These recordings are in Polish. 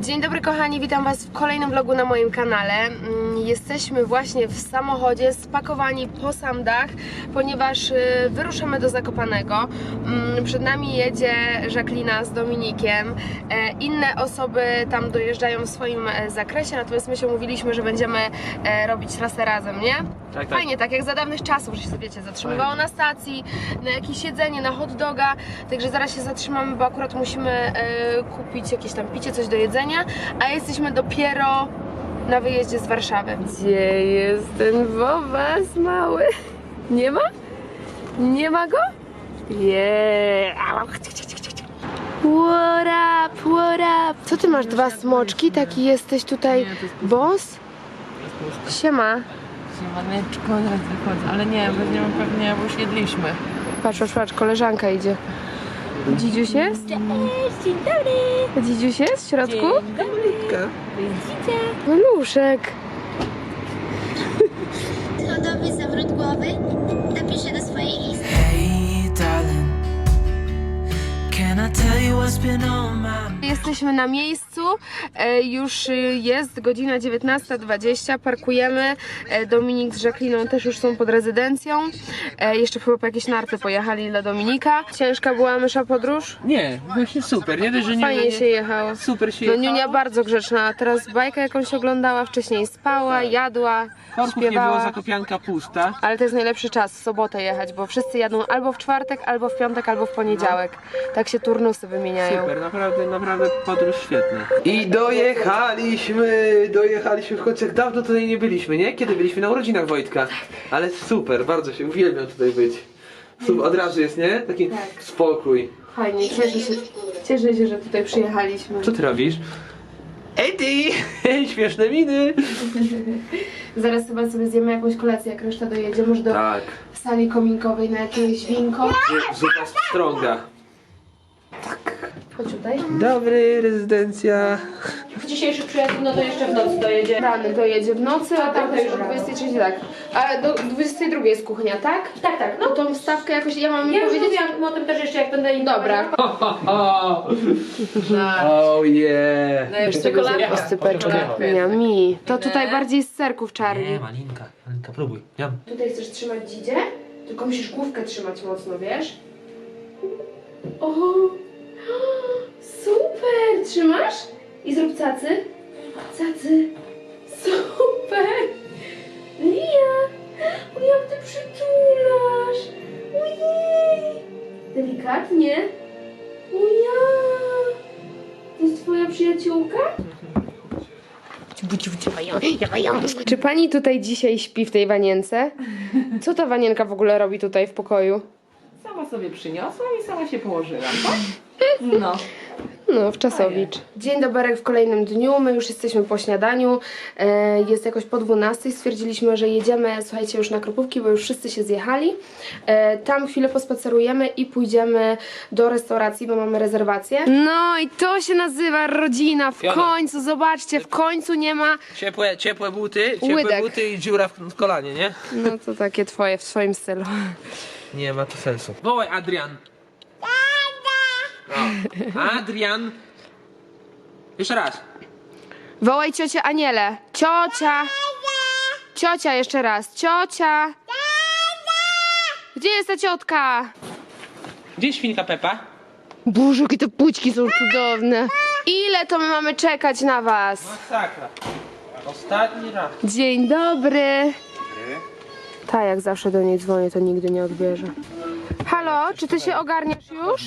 Dzień dobry kochani, witam was w kolejnym vlogu na moim kanale. Mm, Jesteśmy właśnie w samochodzie spakowani po sam dach, ponieważ y, wyruszamy do Zakopanego. Mm, Przed nami jedzie Jacqueline z Dominikiem. E, Inne osoby tam dojeżdżają w swoim e, zakresie, natomiast my się umówiliśmy, że będziemy e, robić trasę razem, nie? Tak, tak. Fajnie, tak jak za dawnych czasów, że się wiecie, zatrzymywało na stacji, na jakieś siedzenie, na hot doga, także zaraz się zatrzymamy, bo akurat musimy kupić jakieś tam picie, coś do jedzenia, a jesteśmy dopiero na wyjeździe z Warszawy. Gdzie jest ten Bobas mały? Nie ma? Nie ma go? Yeah. What up, what up? Co ty masz, dwa smoczki? Taki jesteś tutaj boss? Siema. Siemaneczko, zaraz wychodzę, ale nie, weźmiemy pewnie, bo już jedliśmy. Patrz, patrz, patrz, koleżanka idzie. Dzidziuś jest? Cześć, dzień dobry. Dzidziuś jest w środku? Widzicie? Maluszek. Chodowy zawrót głowy. Napiszę do swojej listy. Hey, darling, can I tell you what's been on my mind? Jesteśmy na miejscu, e, już y, jest godzina 19.20, parkujemy. E, Dominik z Jacqueliną też już są pod rezydencją. E, Jeszcze chyba po jakieś narty pojechali dla Dominika. Ciężka była mysza podróż? Nie, właśnie super. Nie dość, że nie, Fajnie nie, się jechało. Super się No jechało. Niunia bardzo grzeczna, a teraz bajkę jakąś oglądała, wcześniej spała, jadła, Korków nie było, śpiewała. zakopianka pusta. Ale to jest najlepszy czas, w sobotę jechać, bo wszyscy jadą albo w czwartek, albo w piątek, albo w poniedziałek. Tak się turnusy wymieniają. Super, naprawdę, naprawdę podróż świetna. I dojechaliśmy, dojechaliśmy w końcu. Jak dawno tutaj nie byliśmy, nie? Kiedy byliśmy na urodzinach Wojtka. Ale super, bardzo się uwielbiam tutaj być. Super, od razu jest, nie? Taki spokój. Fajnie, cieszę się, cieszę się, że tutaj przyjechaliśmy. Co ty robisz? Ej ty! Śmieszne miny! Zaraz chyba sobie zjemy jakąś kolację, jak reszta dojedzie, może do Tak, sali kominkowej na jakieś winko. zupa strąga. Chodź tutaj. Dobry, rezydencja. Dzisiejszy przyjaciół, no to jeszcze w nocy dojedzie. Rany dojedzie w nocy, a tak to już o rano. 23 tak. A do 22 jest kuchnia, tak? Tak, tak, No tą stawkę jakoś, ja mam Ja już powiedzieć? mówiłam o tym też jeszcze, jak będę im Dobra. Oh yeah! Jeszcze czekoladka. Oscypeczka. Mi. To tutaj bardziej z serków czarni. Malinka, Malinka, próbuj. Jam. Tutaj chcesz trzymać dzidzie, tylko musisz główkę trzymać mocno, wiesz? O! Super! Trzymasz? I zrób cacy. Cacy. Super! Lia! O, jak ty przytulasz! Ojej! Delikatnie. O ja! To jest twoja przyjaciółka? Czy pani tutaj dzisiaj śpi w tej wanience? Co ta wanienka w ogóle robi tutaj w pokoju? Sama sobie przyniosłam i sama się położyłam, tak? No. No, w Czasowicz. Dzień dobry w kolejnym dniu. My już jesteśmy po śniadaniu. E, Jest jakoś po 12. Stwierdziliśmy, że jedziemy, słuchajcie, już na Kropówki, bo już wszyscy się zjechali. E, Tam chwilę pospacerujemy i pójdziemy do restauracji, bo mamy rezerwację. No i to się nazywa rodzina. W Fiona. końcu, zobaczcie, w końcu nie ma. Ciepłe, ciepłe buty, ciepłe Łydek. buty i dziura w, w kolanie, nie? No to takie twoje, w swoim stylu. Nie ma to sensu. Wołaj Adrian. Adrian. Jeszcze raz. Wołaj ciocię Anielę. Ciocia. Ciocia jeszcze raz. Ciocia. Gdzie jest ta ciotka? Gdzie jest świnka Pepa? Boże, jakie te pućki są cudowne. Ile to my mamy czekać na was? Masakra. Ostatni raz. Dzień dobry. Ta, jak zawsze do niej dzwonię, to nigdy nie odbierze. Halo, czy ty się ogarniasz już?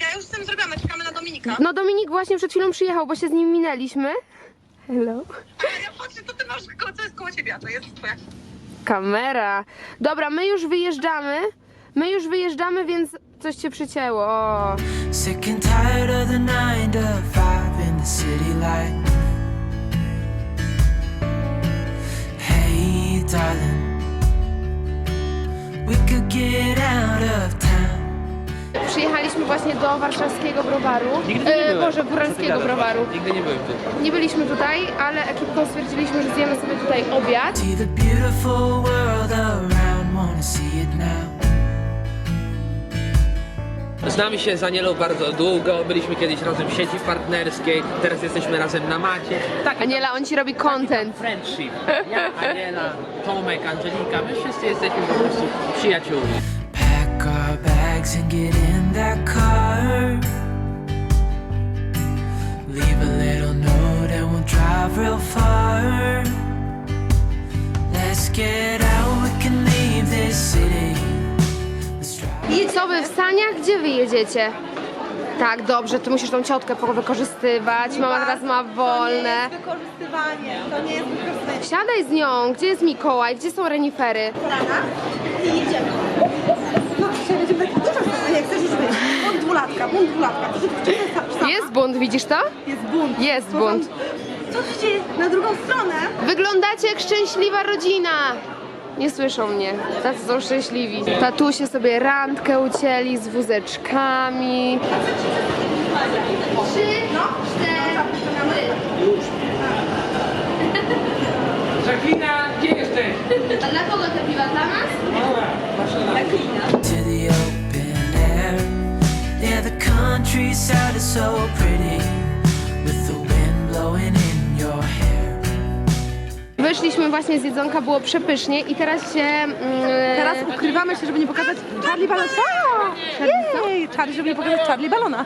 Ja już jestem zrobiona, czekamy na Dominika. No Dominik właśnie przed chwilą przyjechał, bo się z nim minęliśmy. Hello. Ale ja patrzę, to ty masz, ko- co jest koło ciebie, a to jest twoja. Kamera. Dobra, my już wyjeżdżamy. My już wyjeżdżamy, więc coś cię przycięło. O. Sick and tired of the nine to five in the city light. Hey, darling, we could get out właśnie do warszawskiego browaru. Nigdy nie E, byłem. Boże, góralskiego browaru. Nigdy nie byłem tu. Nie byliśmy tutaj, ale ekipką stwierdziliśmy, że zjemy sobie tutaj obiad. See the beautiful world around, wanna see it now. Znamy się z Anielą bardzo długo, byliśmy kiedyś razem w sieci partnerskiej, teraz jesteśmy razem na macie. Tak, Aniela, on ci robi content. friendship. Ja, Aniela, Tomek, Angelika, my wszyscy jesteśmy po prostu przyjaciółmi. Pack our bags and get in that car. Leave a little note and we'll drive real far. Let's get out, we can leave this city. Let's drive. Co wy w saniach? Gdzie wy jedziecie? Tak, dobrze, ty musisz tą ciotkę wykorzystywać. Mama teraz ma wolne. Wykorzystywanie, to nie jest wykorzystywanie. Siadaj z nią. Gdzie jest Mikołaj? Gdzie są renifery? Rana i jedziemy. No, będziemy taki dużo a jak chcesz już być. Bunt dwulatka, bunt dwulatka. Jest bunt, widzisz to? Jest bunt. Jest bunt. dzieje na drugą stronę? Wyglądacie jak szczęśliwa rodzina. Nie słyszą mnie. Tacy są szczęśliwi. Tatusie sobie randkę ucięli z wózeczkami. Trzy, cztery. Countryside is so pretty with the wind blowing in your hair. Wyszliśmy właśnie z jedzonka, było przepysznie i teraz się... Mm, Teraz ukrywamy się, żeby nie pokazać Charlie Balona. Jej, Charlie, żeby nie pokazać Charlie Balona.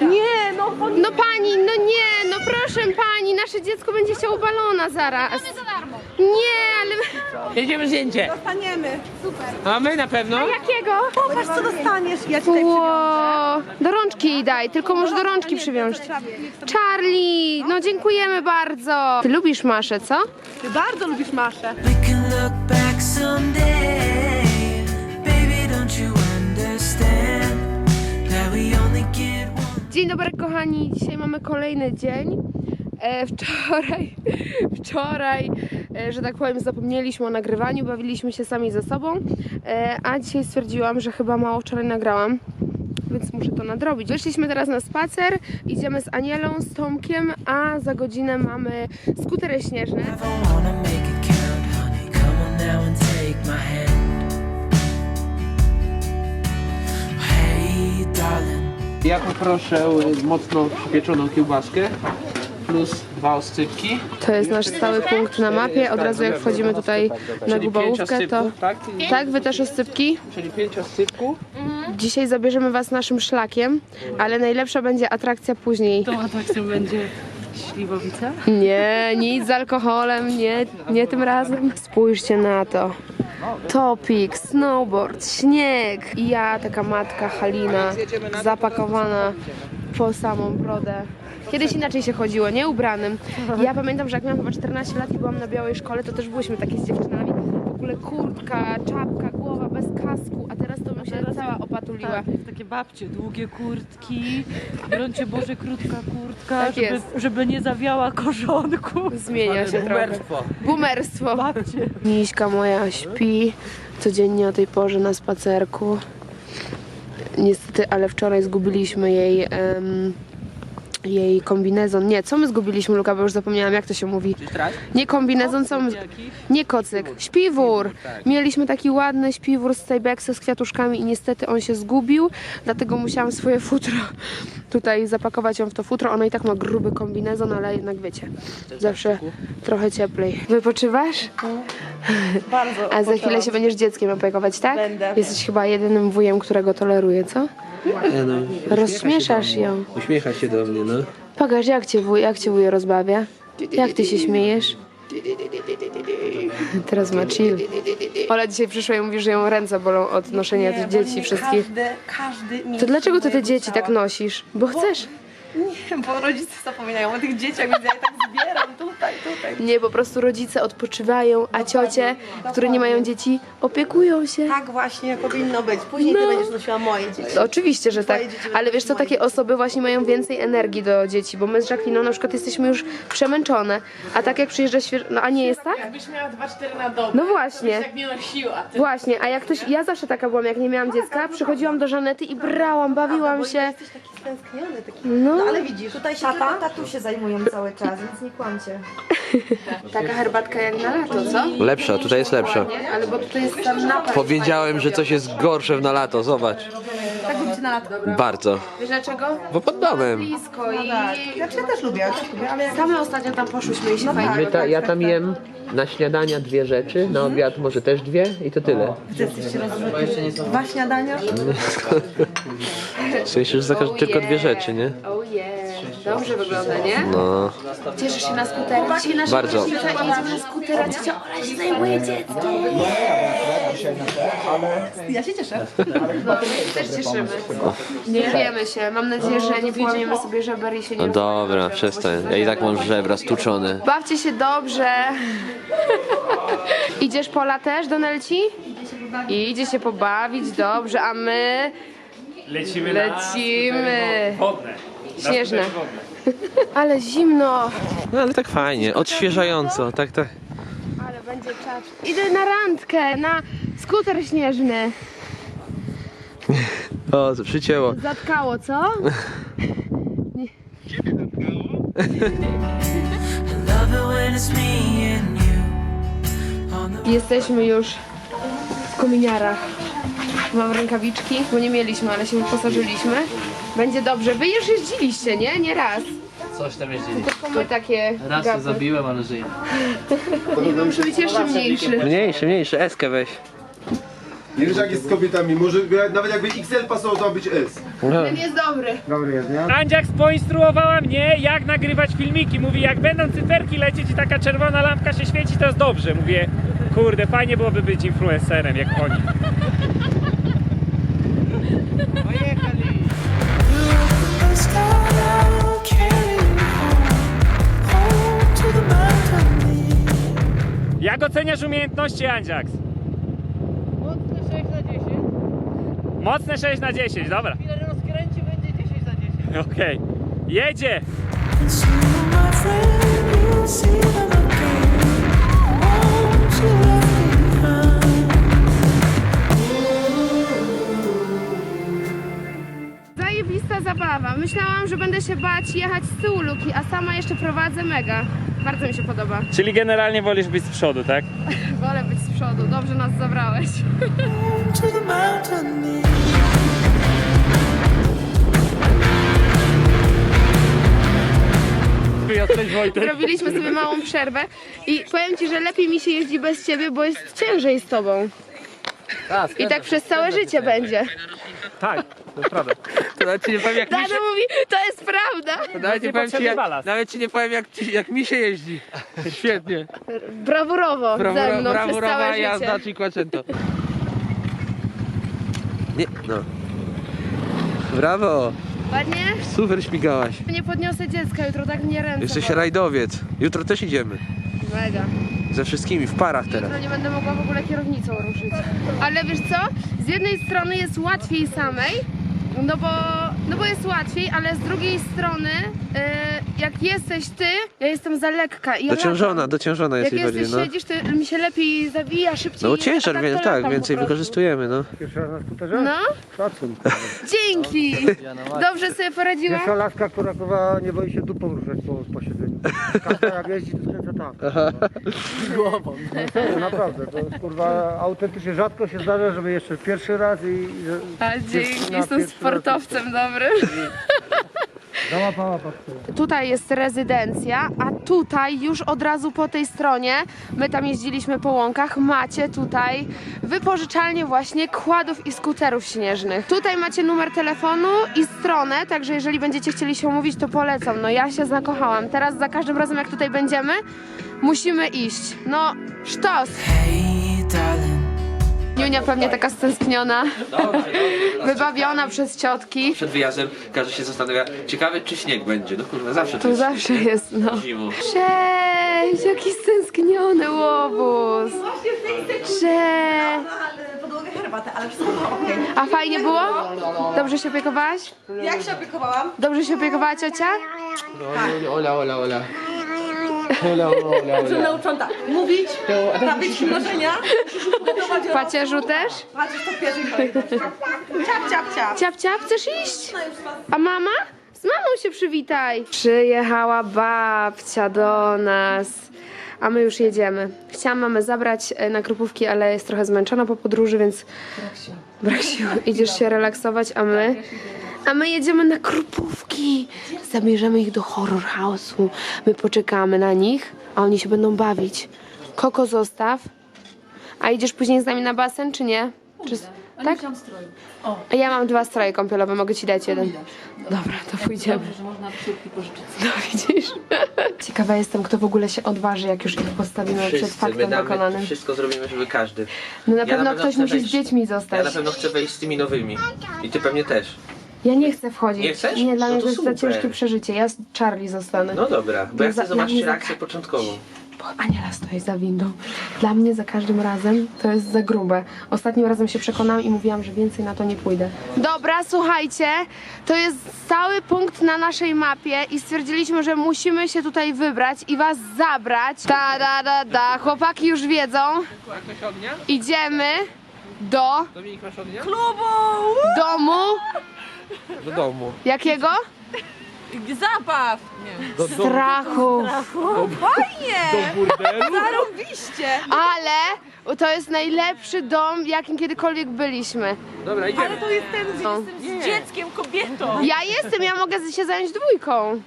Nie, no No pani, no nie, no proszę pani, nasze dziecko będzie chciało balona zaraz. Nie, ale... Jedziemy zdjęcie. dostaniemy. A my na pewno? Jakiego? Popatrz, co dostaniesz. Ja ci tutaj Ło, do rączki jej daj, tylko może do rączki przywiąż. Charlie, no dziękujemy bardzo. Ty lubisz Maszę, co? Ty bardzo lubisz Maszę. We can look back someday. Dzień dobry kochani, dzisiaj mamy kolejny dzień. E, wczoraj, wczoraj, e, że tak powiem, zapomnieliśmy o nagrywaniu, bawiliśmy się sami ze sobą, e, a dzisiaj stwierdziłam, że chyba mało wczoraj nagrałam, więc muszę to nadrobić. Wyszliśmy teraz na spacer, idziemy z Anielą, z Tomkiem, a za godzinę mamy skutery śnieżne. Darling. Ja poproszę mocno przypieczoną kiełbaskę plus dwa oscypki. To jest nasz stały punkt na mapie, od razu jak wchodzimy tutaj na gubałówkę, to... tak? Tak, wy też oscypki? Czyli pięć oscypków. Dzisiaj zabierzemy Was naszym szlakiem, ale najlepsza będzie atrakcja później. Tą atrakcją będzie śliwowica. Nie, nic z alkoholem, nie, nie tym razem. Spójrzcie na to. Topik, snowboard, śnieg. I ja, taka matka Halina, zapakowana po samą brodę. Kiedyś inaczej się chodziło, nie ubranym. Ja pamiętam, że jak miałam chyba 14 lat i byłam na białej szkole, to też byłyśmy takie z dziewczynami. W ogóle kurtka, czapka, głowa bez kasku, a teraz to bym się cała opatuliła. Tak, jest takie babcie, długie kurtki, gruncie Boże, krótka kurtka, Tak żeby, jest. żeby nie zawiała korzonku. Zmienia się trochę. Bumerstwo. Babcie. Miśka moja śpi codziennie o tej porze na spacerku. Niestety, ale wczoraj zgubiliśmy jej em, jej kombinezon. Nie, co my zgubiliśmy, Luka, bo już zapomniałam, jak to się mówi. Nie kombinezon, co my... Nie kocyk, śpiwór. Mieliśmy taki ładny śpiwór z Tejbeksa z kwiatuszkami i niestety on się zgubił, dlatego musiałam swoje futro tutaj zapakować ją w to futro. Ono i tak ma gruby kombinezon, ale jednak wiecie, zawsze trochę cieplej. Wypoczywasz? Bardzo A za chwilę się będziesz dzieckiem opiekować, tak? Będę. Jesteś chyba jedynym wujem, którego toleruje, co? Nie no, Rozśmieszasz ją. uśmiecha się do mnie, no. Pokaż, jak cię wuj, jak cię wuj rozbawia. Jak ty się śmiejesz? Teraz ma chill. Ola dzisiaj przyszła i mówi, że ją ręce bolą od noszenia tych dzieci wszystkich. Każdy, każdy mi To dlaczego ty te mojego dzieci tak ciała. nosisz? Bo chcesz? Nie, bo rodzice zapominają o tych dzieciach, więc ja je tak zbieram tutaj, tutaj. Nie, po prostu rodzice odpoczywają, a ciocie, które nie mają dzieci, opiekują się. Tak właśnie powinno być. Później No. ty będziesz nosiła moje dzieci. To Oczywiście, że tak, Twoje dzieci będą ale wiesz co, moje takie osoby właśnie mają więcej energii do dzieci, bo my z Jacqueline na przykład jesteśmy już przemęczone, a tak jak przyjeżdża świeżo, no a nie jest tak? Jakbyś miała 2-4 na dobę. No właśnie. Tak nie nosiła. Ty. Właśnie, a jak ktoś, ja zawsze taka byłam, jak nie miałam dziecka, przychodziłam do Żanety i brałam, bawiłam Bo się. jesteś taki stęskniony, taki... No. No ale widzisz, tutaj się Tylko tatusie zajmują cały czas, więc nie kłamcie. Taka herbatka jak na lato, co? Lepsza, tutaj jest lepsza. Nie? Ale bo tutaj jest tam napad. Powiedziałem, że coś jest gorsze w na lato, zobacz. tak cię na latko. Bardzo. Wiesz dlaczego? Bo pod domem. Blisko i Znaczy ja też lubię, ja też lubię, ale same ostatnio tam poszłyśmy i się No fajnie tak. My ta, ja tam jem na śniadania dwie rzeczy, na obiad może też dwie i to tyle. Wy jesteście rozrzutni. Dwa śniadania? W sensie, że za każde tylko dwie rzeczy, nie? Oh. Dobrze wygląda, nie? No. Cieszysz się na skuterze? Dzisiaj nasza Bardzo. rocznica i jedziemy na skutera. Ciocia Ola się zajmuje dzieckiem. Ja się cieszę. No, my się też cieszymy. Nie wiemy się. Mam nadzieję, że nie połamiemy sobie żeber i się nie No dobra, przestań. Ja i tak mam żebra stuczone. Bawcie się dobrze. Idziesz Pola też do Nelci? Idzie się pobawić dobrze, a my Lecimy, lecimy. na wodne. Śnieżne. Ale zimno. No ale tak fajnie, odświeżająco, tak, tak. Ale będzie czas. Idę na randkę, na skuter śnieżny. O, co przycięło. Zatkało, co? Jesteśmy już w kominiarach. Mam rękawiczki, bo nie mieliśmy, ale się wyposażyliśmy. Będzie dobrze. Wy już jeździliście, nie? Nie raz. Coś tam jeździli. Tylko my takie Raz się gapy. zabiłem, ale żyję. Nie wiem, muszę być jeszcze mniejszy. Mniejszy, mniejszy, eskę weź. Nie wiesz jak jest z kobietami, może nawet jakby XL pasował, to ma być S. Ten jest dobry. Andziak poinstruowała mnie, jak nagrywać filmiki. Mówi, jak będą cyferki lecieć i taka czerwona lampka się świeci, to jest dobrze. Mówię, kurde, fajnie byłoby być influencerem jak oni. Jak oceniasz umiejętności Andziaks? Mocny 6 na 10. Mocne 6 na 10, dobra. Ile rozkręci będzie 10 na 10. Okej. Jedzie! Zajebista zabawa. Myślałam, że będę się bać jechać z tyłu luki, a sama jeszcze prowadzę mega. Bardzo mi się podoba. Czyli generalnie wolisz być z przodu, tak? Wolę być z przodu. Dobrze nas zabrałeś. The mountain. Zrobiliśmy sobie małą przerwę i powiem Ci, że lepiej mi się jeździ bez Ciebie, bo jest ciężej z Tobą. I tak przez całe życie będzie. Tak, to jest prawda. To nawet ci nie powiem jak mi się... Tata mówi, to jest prawda. Nawet nie powiem ci jak, balast. nawet ci nie powiem jak, ci, jak mi się jeździ. Świetnie. Brawurowo ze Brawo, mną przez brawurowa całe jazda życie. Cinquecento. Nie, no. Brawo, Ładnie? super śmigałaś. Nie podniosę dziecka jutro, tak mnie ręce Jesteś bolą. rajdowiec. Jutro też idziemy. Mega. Ze wszystkimi, w parach teraz. Nie będę mogła w ogóle kierownicą ruszyć. Ale wiesz co? Z jednej strony jest łatwiej samej, no bo, no bo jest łatwiej, ale z drugiej strony, e, jak jesteś ty, ja jestem za lekka i ja Dociążona, latam. dociążona Jak jesteś jesteś, bardziej, no. siedzisz, to mi się lepiej zawija, szybciej. No bo ciężar, a tak więc to tak, latam więcej po prostu. wykorzystujemy, no. No? Dzięki! Dobrze sobie poradziłam? Pierwsza laska, która kurwa nie boi się dupą ruszać po posiedzeniu. Każda jak jeździ, to skręca tak. Głową. No serio, naprawdę. To jest, kurwa autentycznie rzadko się zdarza, żeby jeszcze pierwszy raz i... i że A dzięki, jestem pierwszy sportowcem dobrym. Załapała. Tutaj jest rezydencja, a tutaj już od razu po tej stronie, my tam jeździliśmy po łąkach, macie tutaj wypożyczalnię właśnie kładów i skuterów śnieżnych. Tutaj macie numer telefonu i stronę, także jeżeli będziecie chcieli się umówić, to polecam. No ja się zakochałam. Teraz za każdym razem jak tutaj będziemy, musimy iść. No, sztos! Hey, darling. Junia pewnie taka stęskniona, wybawiona przez ciotki. Przed wyjazdem każdy się zastanawia, ciekawe czy śnieg będzie. No kurwa, zawsze to To jest zawsze jest, no. zimą. Cześć, jaki stęskniony łobuz. Cześć. Podłogę herbatę, ale wszystko było okej. A fajnie było? Dobrze się opiekowałaś? Jak się opiekowałam? Dobrze się opiekowała ciocia? Ola, ola, ola. Jestem nauczona tak. Mówić, tablić mnożenia, gotować Pacierzu też? Patrzysz to w pierwszej kolejności. Ciap, ciap, ciap. Ciap, ciap, chcesz iść? A mama? Z mamą się przywitaj. Przyjechała babcia do nas. A my już jedziemy. Chciałam mamę zabrać e, na krupówki, ale jest trochę zmęczona po podróży, więc brak sił. Idziesz się relaksować, a my? A my jedziemy na krupówki. Zabierzemy ich do horror house'u. My poczekamy na nich, a oni się będą bawić. Koko zostaw. A idziesz później z nami na basen, czy nie? Czy... Tak? A ja mam dwa stroje kąpielowe, mogę ci dać jeden. Dobra, to pójdziemy. że można szybki pożyczyć. No widzisz? Ciekawa jestem, kto w ogóle się odważy, jak już ich postawimy przed Wszyscy, my faktem damy, dokonanym. wszystko zrobimy, żeby każdy. No na Ja pewno ktoś chcę musi z wejść. dziećmi Ja zostać. na pewno chcę wejść z tymi nowymi. I ty pewnie też. Ja nie chcę wchodzić. Nie chcesz? Nie, dla No mnie to to jest za super. ciężkie przeżycie. Ja z Charlie zostanę. No dobra, bo ja Za- chcę dla zobaczyć mnie za- reakcję początkową. Bo Aniela stoi za windą. Dla mnie za każdym razem to jest za grube. Ostatnim razem się przekonałam i mówiłam, że więcej na to nie pójdę. Dobra, słuchajcie, to jest cały punkt na naszej mapie i stwierdziliśmy, że musimy się tutaj wybrać i was zabrać. Ta da da da, chłopaki już wiedzą. Idziemy do Dominik, masz ognia? domu. Do domu. Jakiego? Zabaw! Nie. Strachu. Fajnie! Burdelu? Zarobiście! Ale to jest najlepszy dom, jakim kiedykolwiek byliśmy. Dobra, idziemy. Ale to jest ten, gdzie No. jestem z dzieckiem, kobietą. Ja jestem, ja mogę się zająć dwójką.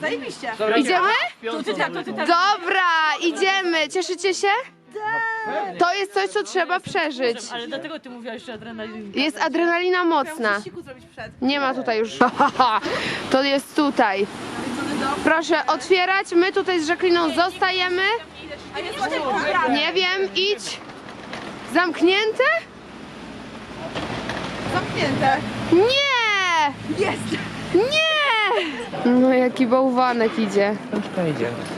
Zajebiście. Dobra, Idziemy? To ty tak, to ty tak. Dobra, idziemy. Cieszycie się? To jest coś, co trzeba przeżyć. Ale dlatego ty mówiłaś, że adrenalina. Jest adrenalina mocna. Nie ma tutaj już. To jest tutaj. Proszę otwierać. My tutaj z Jacqueliną zostajemy. Nie wiem, idź. Zamknięte? Zamknięte. Nie! Jest! Nie! No jaki bałwanek idzie. To idziemy.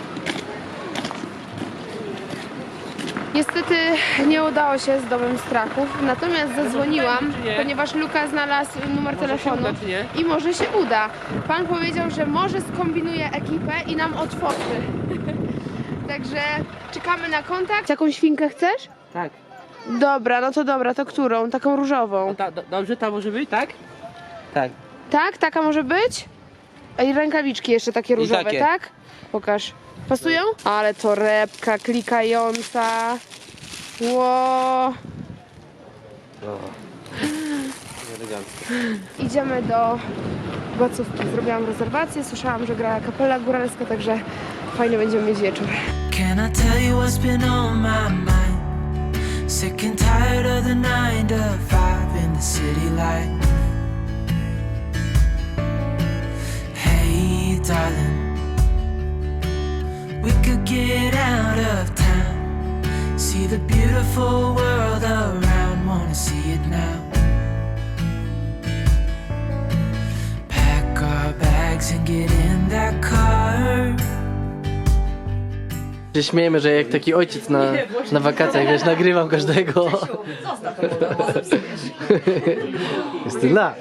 Niestety nie udało się z domem strachów, natomiast zadzwoniłam, ponieważ Luka znalazł numer telefonu i może się uda. Pan powiedział, że może skombinuje ekipę i nam otworzy. Także czekamy na kontakt. Jaką świnkę chcesz? Tak. Dobra, no to dobra, to którą? Taką różową. Ta, do, dobrze, ta może być, tak? Tak. Tak, taka może być? I rękawiczki jeszcze takie różowe, takie. tak? Pokaż. Pasują? Ale torebka klikająca. Ło. Elegancko. Idziemy do placówki. Zrobiłam rezerwację, słyszałam, że gra kapela góralska, także fajnie będziemy mieć wieczór. Can I tell you what's been on my mind? Sick and tired of the nine to five in the city life. Darling, we could get out of town. See the beautiful world around, wanna see it now. Pack our bags and get in that car. się śmiejemy, że jak taki ojciec na, na wakacjach, wiesz, nagrywam każdego. Justyna,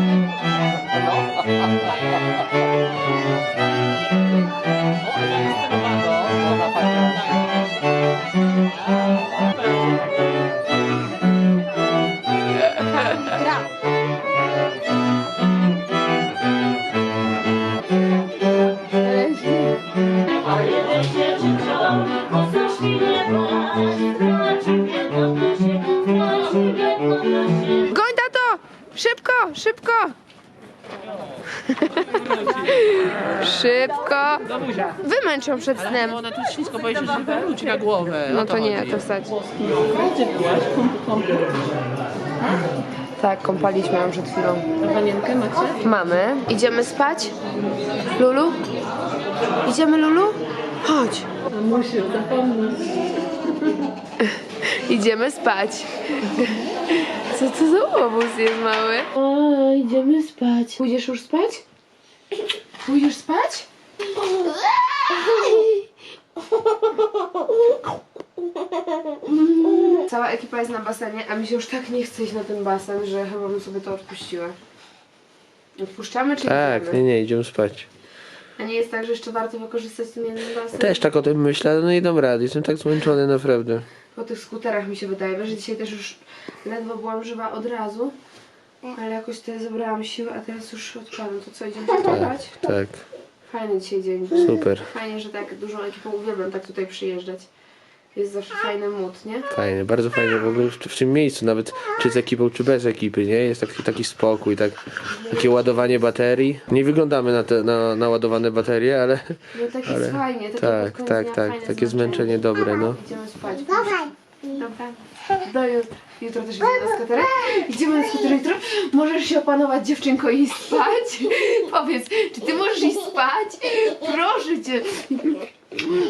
Wymęczą przed snem. Ona tu ślisko boi się, że wywróci na głowę. No O to nie, to wstać. Tak, kąpaliśmy ją przed chwilą. Panienkę macie? Mamy. Idziemy spać? Lulu? Idziemy, Lulu? Chodź. Zapomnieć. Idziemy spać. Co to za obóz jest mały? A, idziemy spać. Pójdziesz już spać? Pójdziesz spać? Cała ekipa jest na basenie, a mi się już tak nie chce iść na ten basen, że chyba bym sobie to odpuściła. Odpuszczamy czy Tak, idziemy? nie, nie, idziemy spać. A nie jest tak, że jeszcze warto wykorzystać ten jeden basen? Też tak o tym myślę, no nie dam rady, jestem tak zmęczony naprawdę. Po tych skuterach mi się wydaje, wiesz, że dzisiaj też już ledwo byłam żywa od razu, ale jakoś tutaj zebrałam siły, a teraz już odpadam. To co, idziemy się kąpać? Tak, Fajny dzisiaj dzień był. super, Fajnie, że tak dużą ekipą uwielbiam tak tutaj przyjeżdżać. Jest zawsze fajny mood, nie? fajnie, bardzo fajnie w ogóle w, w tym miejscu, nawet czy z ekipą, czy bez ekipy, nie? Jest taki, taki spokój, tak, takie ładowanie baterii. Nie wyglądamy na te na, naładowane baterie, ale No tak jest Ale- fajnie, takie tak, pod koniec tak, dnia tak, fajne takie zmęczenie dobre, no. Idziemy spać. Dobra. Do jutra. Jutro też idziemy na skuterek? Idziemy na skuterek jutro? Możesz się opanować dziewczynko i iść spać? Powiedz, czy ty możesz iść spać? Proszę cię.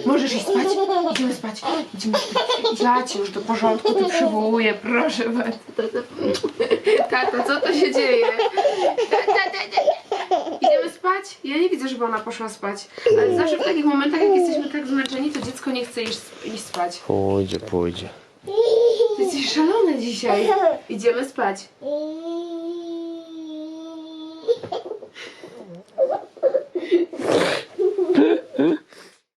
Możesz iść spać? Idziemy spać. Idziemy spać. Ja cię już do porządku tu przywołuję, proszę bardzo. Tato, co to się dzieje? Ta, ta, ta, ta. Idziemy spać? Ja nie widzę, żeby ona poszła spać. Ale zawsze w takich momentach, jak jesteśmy tak zmęczeni, to dziecko nie chce iść, iść spać. Pójdzie, pójdzie. Ty jesteś szalony dzisiaj. Idziemy spać.